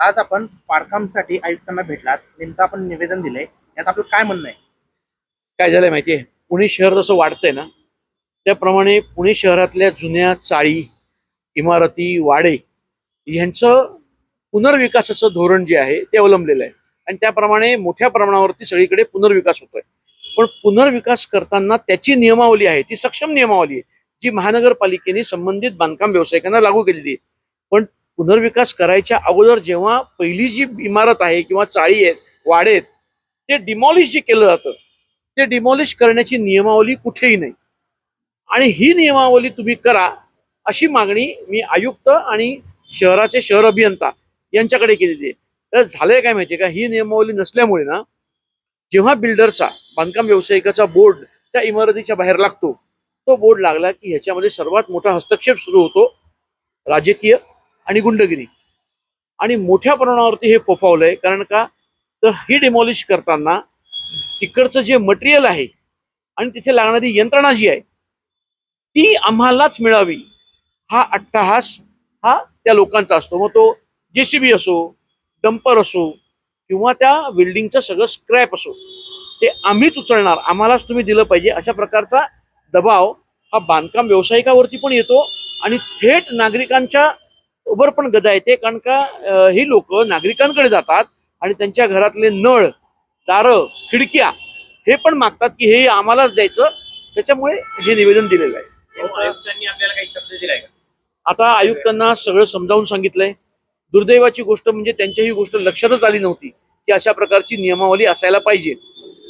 आज आपण पाडकामसाठी आयुक्तांना भेटलात. नेमकं आपण निवेदन दिलंय. यात आपलं काय म्हणणं आहे? काय झालंय माहितीये? पुणे शहर जसं वाढतंय ना त्याप्रमाणे पुणे शहरातल्या जुन्या चाळी इमारती वाडे यांचं पुनर्विकासाचं धोरण जे आहे ते अवलंबलेलं आहे. आणि त्याप्रमाणे मोठ्या प्रमाणावरती सगळीकडे पुनर्विकास होतोय. पण पुनर्विकास करताना त्याची नियमावली आहे ती सक्षम नियमावली आहे जी महानगरपालिकेने संबंधित बांधकाम व्यावसायिकांना लागू केलेली आहे. पण पुनर्विकास करायच्या अगोदर जेव्हा पहिली जी इमारत आहे किंवा चाळी आहेत वाडे आहेत ते डिमॉलिश जे केलं जातं ते डिमॉलिश करण्याची नियमावली कुठेही नाही. आणि ही नियमावली तुम्ही करा अशी मागणी मी आयुक्त आणि शहराचे शहर अभियंता यांच्याकडे केलेली आहे. तर झालंय काय माहितीये का? ही नियमावली नसल्यामुळे ना जेव्हा बिल्डरचा बांधकाम व्यावसायिकाचा बोर्ड त्या इमारतीच्या बाहेर लागतो तो बोर्ड लागला की ह्याच्यामध्ये सर्वात मोठा हस्तक्षेप सुरू होतो राजकीय आणि गुंडगिरी. आणि मोठ्या प्रमाणावरती हे फोफावलंय कारण का? तर ही डिमॉलिश करताना तिकडचं जे मटेरियल आहे आणि तिथे लागणारी यंत्रणा जी आहे ती आम्हालाच मिळावी. हा अट्टहास हा त्या लोकांचा असतो. मग तो जेसीबी असो डंपर असो किंवा त्या बिल्डिंगचं सगळं स्क्रॅप असो ते आम्हीच उचलणार. आम्हालाच तुम्ही दिलं पाहिजे. अशा प्रकारचा दबाव हा बांधकाम व्यावसायिकावरती पण येतो आणि थेट नागरिकांच्या वर पण गदा येते कारण का ही लोक नागरिकांकडे जातात आणि त्यांच्या घरातले नळ दारं खिडक्या हे पण मागतात की हे आम्हालाच द्यायचं. त्याच्यामुळे हे निवेदन दिलेलं आहे. आता आयुक्तांना सगळं समजावून सांगितलंय. दुर्दैवाची गोष्ट म्हणजे त्यांच्या ही गोष्ट लक्षातच आली नव्हती की अशा प्रकारची नियमावली असायला पाहिजे.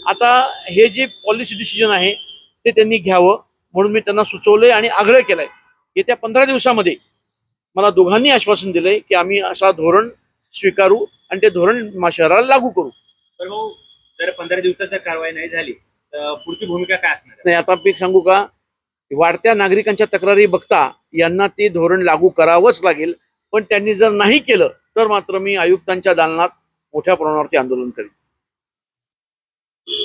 आता हे जे पॉलिसी डिसिजन आहे ते त्यांनी घ्यावं म्हणून मी त्यांना सुचवलंय आणि आग्रह केलाय. येत्या पंधरा दिवसामध्ये मला दोघांनी आश्वासन दिलंय की आम्ही असा धोरण स्वीकारू आणि ते धोरण शहराला लागू करू. तर भाऊ जर पंधरा दिवसात कारवाई नाही झाली तर पुढची भूमिका काय असणार? नाही आता मी सांगू का? वाढत्या नागरिकांच्या तक्रारी बघता यांना ते धोरण लागू करावंच लागेल. पण त्यांनी जर नाही केलं तर मात्र मी आयुक्तांच्या दालनात मोठ्या प्रमाणावरती आंदोलन करेन.